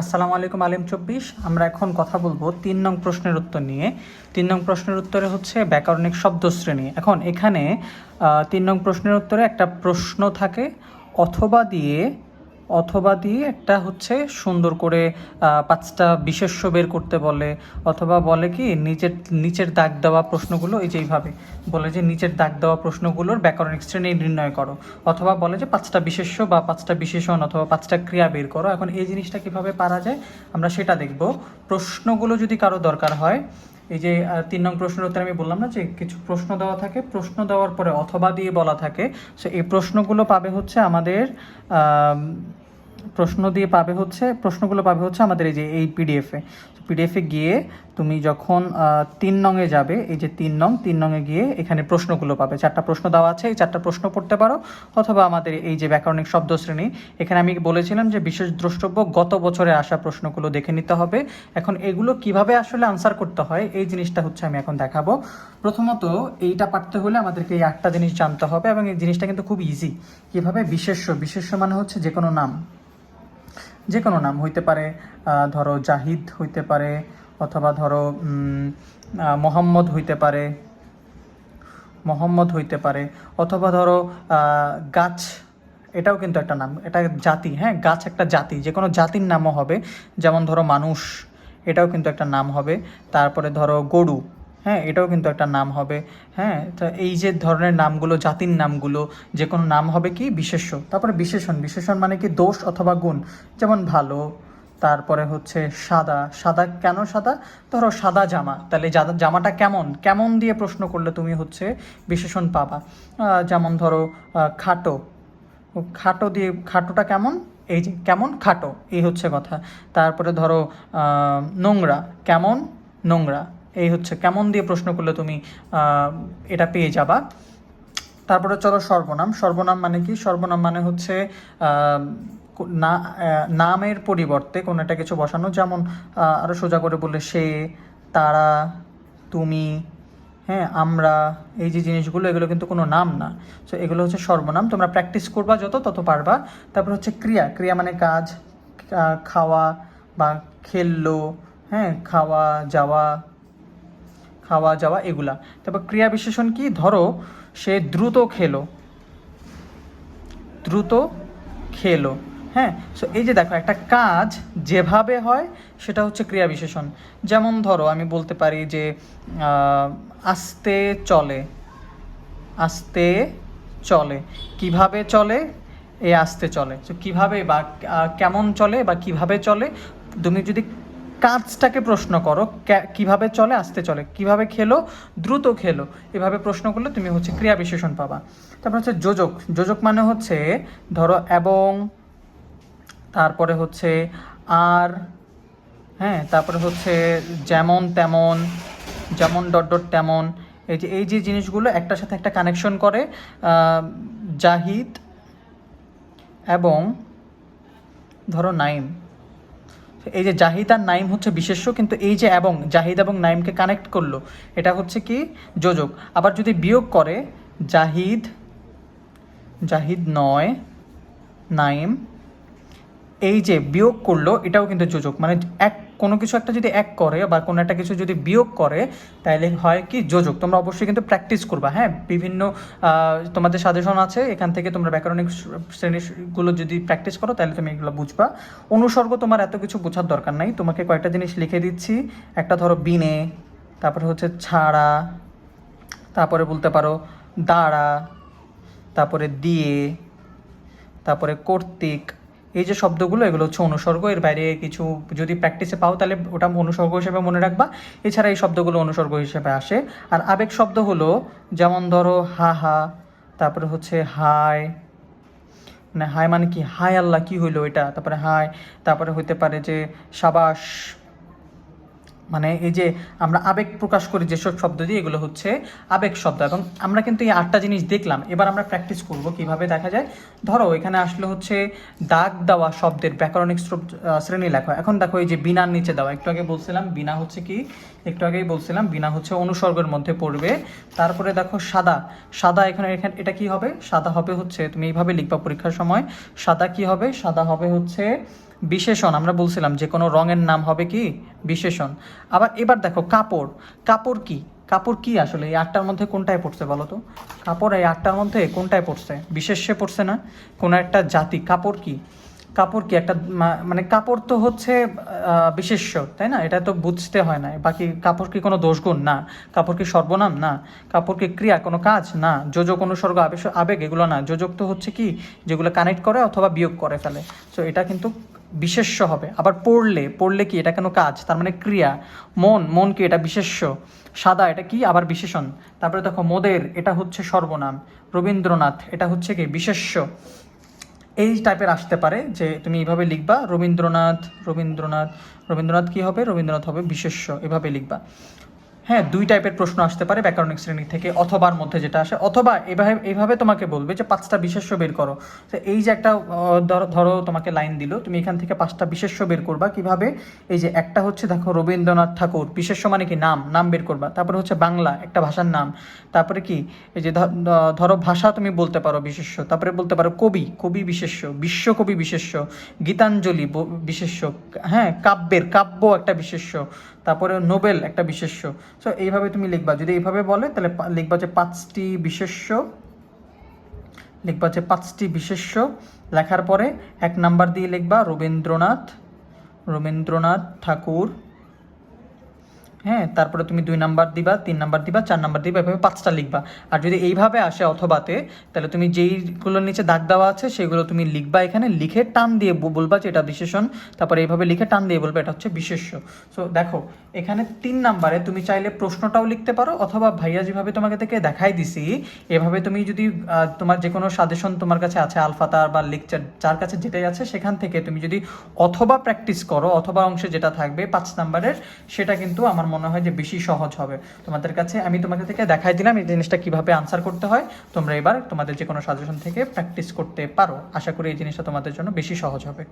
আসসালামু আলাইকুম আলিম চব্বিশ। আমরা এখন কথা বলব তিন নং প্রশ্নের উত্তর নিয়ে। তিন নং প্রশ্নের উত্তরে হচ্ছে ব্যাকরণিক শব্দশ্রেণী। এখন এখানে তিন নং প্রশ্নের উত্তরে একটা প্রশ্ন থাকে, অথবা দিয়ে অথবা দিয়ে একটা হচ্ছে সুন্দর করে পাঁচটা বিশেষ্য বের করতে বলে, অথবা বলে কি নিচের নিচের দাগ দেওয়া প্রশ্নগুলো এই যেইভাবে বলে যে নিচের দাগ দেওয়া প্রশ্নগুলোর ব্যাকরণিক শ্রেণি নির্ণয় করো, অথবা বলে যে পাঁচটা বিশেষ্য বা পাঁচটা বিশেষণ অথবা পাঁচটা ক্রিয়া বের করো, এখন এই জিনিসটা কীভাবে পারা যায় আমরা সেটা দেখব। প্রশ্নগুলো যদি কারও দরকার হয় এই যে তিন নং প্রশ্নের উত্তরে আমি বললাম না যে কিছু প্রশ্ন দেওয়া থাকে প্রশ্ন দেওয়ার পরে অথবা দিয়ে বলা থাকে। সো এই প্রশ্নগুলো পাবে হচ্ছে আমাদের আম, প্রশ্ন দিয়ে পাবে হচ্ছে, প্রশ্নগুলো পাবে হচ্ছে আমাদের এই যে, এই পিডিএফে পিডিএফে গিয়ে তুমি যখন তিন নংয়ে যাবে, এই যে তিন নং, তিন নংয়ে গিয়ে এখানে প্রশ্নগুলো পাবে। চারটা প্রশ্ন দেওয়া আছে, এই চারটা প্রশ্ন পড়তে পারো, অথবা আমাদের এই যে ব্যাকরণিক শব্দ শ্রেণি এখানে আমি বলেছিলাম যে বিশেষ দ্রষ্টব্য গত বছরে আসা প্রশ্নগুলো দেখে নিতে হবে। এখন এগুলো কীভাবে আসলে আনসার করতে হয়, এই জিনিসটা হচ্ছে আমি এখন দেখাবো। প্রথমত, এইটা পারতে হলে আমাদেরকে এই আটটা জিনিস জানতে হবে, এবং এই জিনিসটা কিন্তু খুব ইজি কীভাবে? বিশেষ্য। বিশেষ্য মানে হচ্ছে যে কোনো নাম। যে কোনো নাম হইতে পারে ধরো জাহিদ হইতে পারে অথবা ধরো মোহাম্মদ হইতে পারে, মোহাম্মদ হইতে পারে অথবা ধরো গাছ, এটাও কিন্তু একটা নাম, এটা জাতি হ্যাঁ গাছ একটা জাতি যে কোনো জাতির নামও হবে, যেমন ধরো মানুষ, এটাও কিন্তু একটা নাম হবে, তারপরে ধরো গরু হ্যাঁ এটাও কিন্তু একটা নাম হবে। হ্যাঁ তো এই যে ধরনের নামগুলো, জাতির নামগুলো, যে কোনো নাম হবে কি? বিশেষ্য। তারপরে বিশেষণ। বিশেষণ মানে কি? দোষ অথবা গুণ। যেমন ভালো, তারপরে হচ্ছে সাদা। সাদা কেন সাদা? ধরো সাদা জামা। তাহলে জামাটা কেমন? কেমন দিয়ে প্রশ্ন করলে তুমি হচ্ছে বিশেষণ পাবা? যেমন ধরো খাটো। খাটো দিয়ে, খাটোটা কেমন? এই যে কেমন? খাটো। এই হচ্ছে কথা। তারপরে ধরো নোংরা। কেমন? নোংরা। এই হচ্ছে কেমন দিয়ে প্রশ্ন করলে তুমি এটা পেয়ে যাবা। তারপরে চলো সর্বনাম। সর্বনাম মানে কি? সর্বনাম মানে হচ্ছে না নামের পরিবর্তে কোনো একটা কিছু বসানো। যেমন আরও সোজা করে বললে সে, তারা, তুমি হ্যাঁ আমরা, এই যে জিনিসগুলো, এগুলো কিন্তু কোনো নাম না। সো এগুলো হচ্ছে সর্বনাম। তোমরা প্র্যাকটিস করবা যত তত পারবা। তারপর হচ্ছে ক্রিয়া। ক্রিয়া মানে কাজ খাওয়া বা খেললো হ্যাঁ খাওয়া, যাওয়া খাওয়া, যাওয়া, এগুলা। তারপর ক্রিয়া বিশেষণ কি? ধরো, সে দ্রুত খেলো। দ্রুত খেলো। হ্যাঁ? সো এই যে দেখো, একটা কাজ যেভাবে হয়, সেটা হচ্ছে ক্রিয়া বিশেষণ। যেমন ধরো, আমি বলতে পারি যে আস্তে চলে। আস্তে চলে। কীভাবে চলে? এ আস্তে চলে। তো কীভাবে বা কেমন চলে বা কীভাবে চলে? তুমি যদি কাজটাকে প্রশ্ন করো কীভাবে চলে, আস্তে চলে, কীভাবে খেলো, দ্রুত খেলো, এভাবে প্রশ্ন করলে তুমি হচ্ছে ক্রিয়া বিশেষণ পাবা। তারপর হচ্ছে যোজক যোজক মানে হচ্ছে ধরো এবং, তারপরে হচ্ছে আর হ্যাঁ তারপরে হচ্ছে যেমন তেমন, যেমন ডট ডট তেমন, এই যে এই যে জিনিসগুলো একটার সাথে একটা কানেকশন করে জাহিদ এবং ধরো নাইম। এই যে জাহিদ আর নাইম হচ্ছে বিশেষ্য, কিন্তু এই যে এবং, জাহিদ এবং নাইমকে কানেক্ট করল, এটা হচ্ছে কি? যোজক। আবার যদি বিয়োগ করে, জাহিদ জাহিদ নয়, নাইম এই যে বিয়োগ করল, এটাও কিন্তু যোজক। মানে এক, কোনো কিছু একটা যদি এক করে বা কোনো একটা কিছু যদি বিয়োগ করে তাহলে হয় কি যোজক। তোমরা অবশ্যই কিন্তু প্র্যাকটিস করবা হ্যাঁ? বিভিন্ন তোমাদের সাজেশন আছে, এখান থেকে তোমরা ব্যাকরণিক শ্রেণীগুলো যদি প্র্যাকটিস করো তাহলে তুমি এগুলো বুঝবা। অনুসর্গ তোমার এত কিছু বোঝার দরকার নাই। তোমাকে কয়েকটা জিনিস লিখে দিচ্ছি। একটা ধরো বিনে, তারপরে হচ্ছে ছাড়া, তারপরে বলতে পারো দাঁড়া, তারপরে দিয়ে, তারপরে কর্তৃক এই যে শব্দগুলো, এগুলো হচ্ছে অনুসর্গ। এর বাইরে কিছু যদি প্র্যাকটিসে পাও, তাহলে ওটা অনুসর্গ হিসেবে মনে রাখবা। এছাড়া এই শব্দগুলো অনুসর্গ হিসেবে আসে। আর আবেগ শব্দ হলো, যেমন ধরো, হা হা, তারপরে হচ্ছে হাই মানে হাই মানে কি? হাই আল্লাহ, কি হইল এটা? তারপরে হাই তারপরে হইতে পারে যে সাবাস মানে এই যে আমরা আবেগ প্রকাশ করি যেসব শব্দ দিয়ে, এগুলো হচ্ছে আবেগ শব্দ। এবং আমরা কিন্তু এই আটটা জিনিস দেখলাম। এবার আমরা প্র্যাকটিস করব কীভাবে দেখা যায়। ধরো, এখানে আসলে হচ্ছে দাগ দেওয়া শব্দের ব্যাকরণিক শ্রেণি লেখা। এখন দেখো এই যে বিনার নিচে দেওয়া। একটু আগে বলছিলাম, বিনা হচ্ছে কি? একটু আগেই বলছিলাম, বিনা হচ্ছে অনুসর্গের মধ্যে পড়বে। তারপরে দেখো সাদা। সাদা এখানে এখানে, এটা কি হবে? সাদা হবে হচ্ছে, তুমি এইভাবে লিখবা পরীক্ষার সময়, সাদা কি হবে? সাদা হবে হচ্ছে বিশেষণ, আমরা বলছিলাম যে কোনো রঙের নাম হবে কি? বিশেষণ। আবার এবার দেখো, কাপড়। কাপড় কি? কাপড় কি আসলে? এই আটটার মধ্যে কোনটায় পড়ছে বলো তো? কাপড় এই আটটার মধ্যে কোনটায় পড়ছে? বিশেষে পড়ছে না? কোনো একটা জাতি। কাপড় কি? কাপড় কি একটা মানে কাপড় তো হচ্ছে বিশেষ্য, তাই না? এটা তো বুঝতে হয় না। বাকি কাপড় কি কোনো দোষগুণ? না। কাপড় কি সর্বনাম? না। কাপড় কি ক্রিয়া, কোনো কাজ? না। যোজক অনুসর্গ, আবেশ, আবেগ, এগুলো না। যোজক তো হচ্ছে কি? যেগুলো কানেক্ট করে অথবা বিয়োগ করে ফেলে। সো এটা কিন্তু বিশেষ্য হবে। আবার পড়লে পড়লে কি এটা কোনো কাজ? তার মানে ক্রিয়া। মন মন কি এটা বিশেষ্য? সাদা এটা কি? আবার বিশেষণ। তারপরে দেখো, মোদের, এটা হচ্ছে সর্বনাম। রবীন্দ্রনাথ, এটা হচ্ছে কি? বিশেষ্য। এই টাইপের আসতে পারে যে তুমি এইভাবে লিখবা, রবীন্দ্রনাথ রবীন্দ্রনাথ রবীন্দ্রনাথ কি হবে? রবীন্দ্রনাথ হবে বিশেষ্য, এভাবে লিখবা। হ্যাঁ দুই টাইপের প্রশ্ন আসতে পারে ব্যাকরণিক শ্রেণি থেকে, অথবার মধ্যে যেটা আসে। অথবা এভাবে এইভাবে তোমাকে বলবে যে পাঁচটা বিশেষ্য বের করো। তো এই যে একটা ধরো তোমাকে লাইন দিল, তুমি এখান থেকে পাঁচটা বিশেষ্য বের করবা কীভাবে? এই যে একটা হচ্ছে, দেখো, রবীন্দ্রনাথ ঠাকুর, বিশেষ্য মানে কি? নাম নাম বের করবা। তারপরে হচ্ছে বাংলা, একটা ভাষার নাম। তারপরে কি? এই যে ধরো ভাষা তুমি বলতে পারো বিশেষ্য, তারপরে বলতে পারো কবি কবি বিশেষ্য, বিশ্বকবি বিশেষ্য, গীতাঞ্জলি বিশেষ্য হ্যাঁ কাব্যের, কাব্য একটা বিশেষ্য। তারপরে নোবেল, একটা বিশেষ্য। সো এইভাবে তুমি লিখবা। যদি এইভাবে বলে, তাহলে লিখবা যে পাঁচটি বিশেষ্য। লিখবা যে পাঁচটি বিশেষ্য। লেখার পরে এক নাম্বার দিয়ে লিখবা, রবীন্দ্রনাথ রবীন্দ্রনাথ ঠাকুর। হ্যাঁ তারপরে তুমি দুই নাম্বার দিবা, তিন নাম্বার দিবা, চার নাম্বার দিবা, এভাবে পাঁচটা লিখবা। আর যদি এইভাবে আসে অথবাতে, তাহলে তুমি যেইগুলোর নিচে দাগ দেওয়া আছে, সেগুলো তুমি লিখবা এখানে, লিখে টান দিয়ে বলবা যে এটা বিশেষণ, তারপরে এইভাবে লিখে টান দিয়ে বলবা এটা হচ্ছে বিশেষ্য। সো দেখো, এখানে তিন নাম্বারে তুমি চাইলে প্রশ্নটাও লিখতে পারো, অথবা ভাইয়া যেভাবে তোমাকে থেকে দেখাই দিছি, এভাবে তুমি যদি তোমার যে কোনো সাজেশন তোমার কাছে আছে আলফাতার বা লেকচার যার কাছে যেটাই আছে, সেখান থেকে তুমি যদি অথবা প্র্যাকটিস করো, অথবা অংশে যেটা থাকবে পাঁচ নাম্বারের, সেটা কিন্তু আমার মনে হয় যে বেশি সহজ হবে। তোমাদের কাছে আমি তোমাকে থেকে দেখাই দিলাম এই জিনিসটা কীভাবে আনসার করতে হয়। তোমরা এবার তোমাদের যে কোনো সাজেশন থেকে প্র্যাকটিস করতে পারো। আশা করি এই জিনিসটা তোমাদের জন্য বেশি সহজ হবে।